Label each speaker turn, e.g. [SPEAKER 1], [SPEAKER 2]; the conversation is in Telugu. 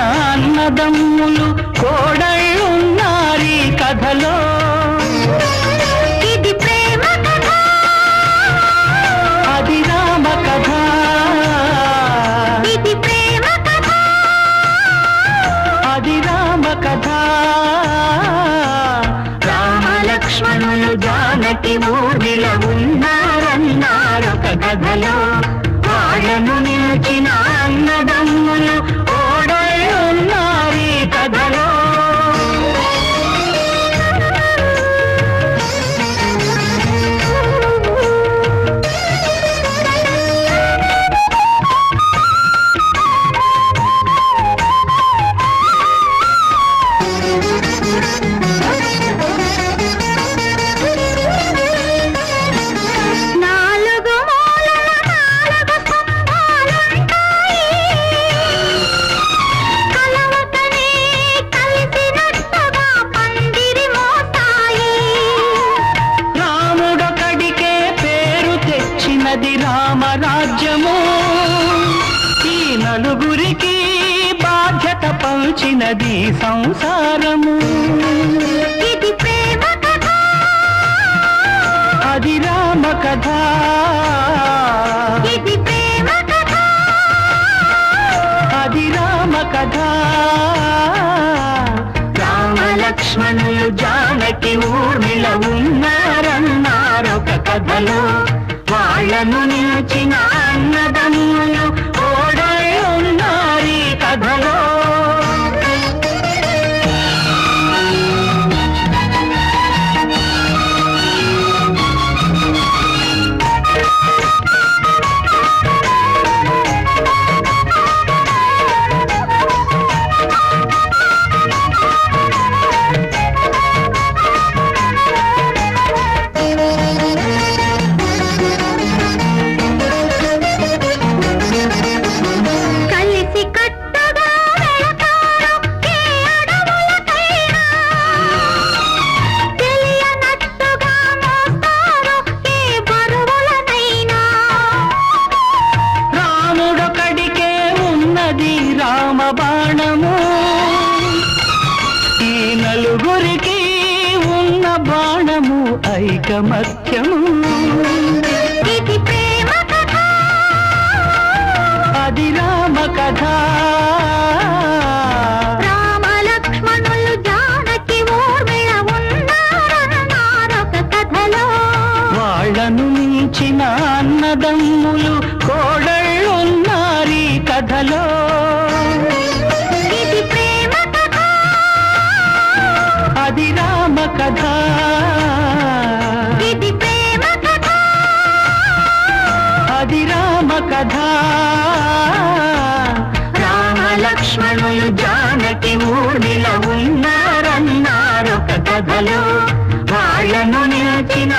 [SPEAKER 1] అన్నదమ్ములు కోడళ్ళున్నారీ కథలో.
[SPEAKER 2] ఇది ప్రేమ కథ.
[SPEAKER 1] అది రామ కథ.
[SPEAKER 2] ఇది ప్రేమ కథ.
[SPEAKER 1] అది రామ కథ. రామ లక్ష్మణులు జానకి ఊరిల ఉన్నారన్నారొక కథలో. రామరాజ్యము. ఈ నలుగురికి బాధ్యత పంచినది సంసారము.
[SPEAKER 2] ఇది ప్రేమ కథ.
[SPEAKER 1] అది రామ కథ.
[SPEAKER 2] ఇది ప్రేమ కథ.
[SPEAKER 1] అది రామ కథ. రామ లక్ష్మణులు జానకి ఊర్మిళ ఉన్నారన్నారొక కథలో. వాళ్ళను నిలిచిన అన్నదమ్ములు. రామ బాణము ఈ నలుగురికి ఉన్న బాణము ఐకమత్యము.
[SPEAKER 2] ఇది ప్రేమ కథ.
[SPEAKER 1] అది రామ కథ వాళ్ళను మించిన అన్నదమ్ములు కోడళ్ళున్నారీ కథలో.
[SPEAKER 2] కథ. ఇది ప్రేమ కథ.
[SPEAKER 1] అది రామ కథ. రామ లక్ష్మణులు జానకి ఊరిల ఉన్నారన్నారొక కథలో. వాళ్ళను నిలిచిన